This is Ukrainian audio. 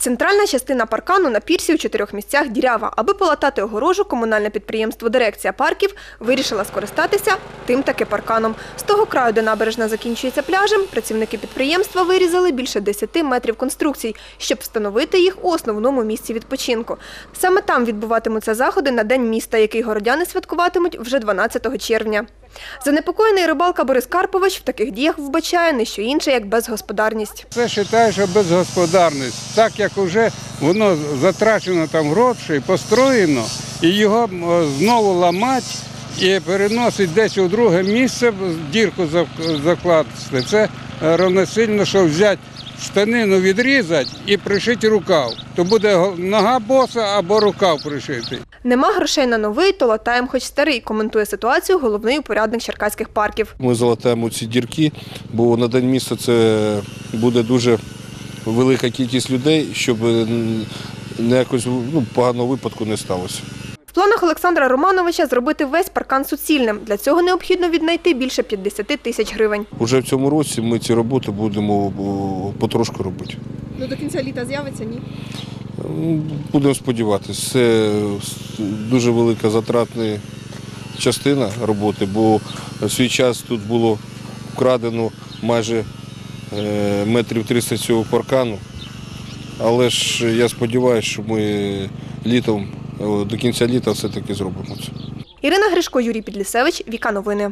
Центральна частина паркану на пірсі у чотирьох місцях дірява. Аби полатати огорожу, комунальне підприємство «Дирекція парків» вирішила скористатися тим таки парканом. З того краю, де набережна закінчується пляжем, працівники підприємства вирізали більше 10 метрів конструкцій, щоб встановити їх у основному місці відпочинку. Саме там відбуватимуться заходи на День міста, який городяни святкуватимуть вже 12 червня. Занепокоєний рибалка Борис Карпович в таких діях вбачає не що інше, як безгосподарність. Це вважаю, що безгосподарність. Так як вже воно затрачено там гроші, построєно, і його знову ламати і переносить десь у друге місце, дірку закласти. Це е, равносильно, що взяти штанину відрізати і пришити рукав. То буде нога боса або рукав пришитий. Нема грошей на новий, то латаєм хоч старий, коментує ситуацію головний упорядник черкаських парків. Ми залатаємо ці дірки, бо на день міста це буде дуже велика кількість людей, щоб м, ніякось ну, поганого випадку не сталося. В планах Олександра Романовича зробити весь паркан суцільним. Для цього необхідно віднайти більше 50 тисяч гривень. Уже в цьому році ми ці роботи будемо о, потрошку робити. Ну до кінця літа з'явиться ні. Будемо сподіватися, це дуже велика затратна частина роботи, бо в свій час тут було вкрадено майже е, метрів 300 цього паркану. Але ж я сподіваюся, що ми літом, е, до кінця літа все-таки зробимо це. Ірина Гришко, Юрій Підлісевич, Віка Новини.